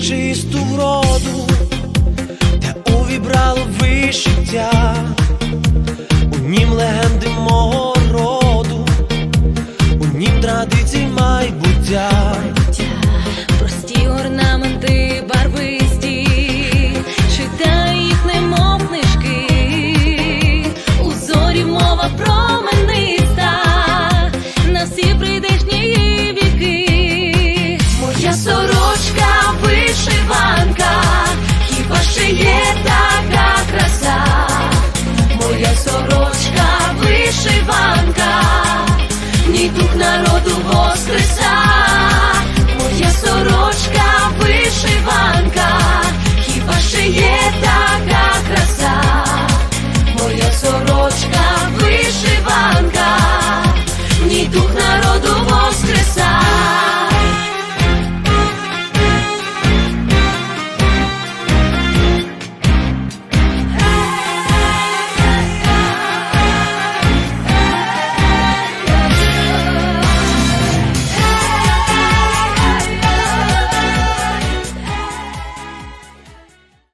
Чисту вроду, те увібрало вишиття, у нім легенди мого роду, у нім традицій майбуття.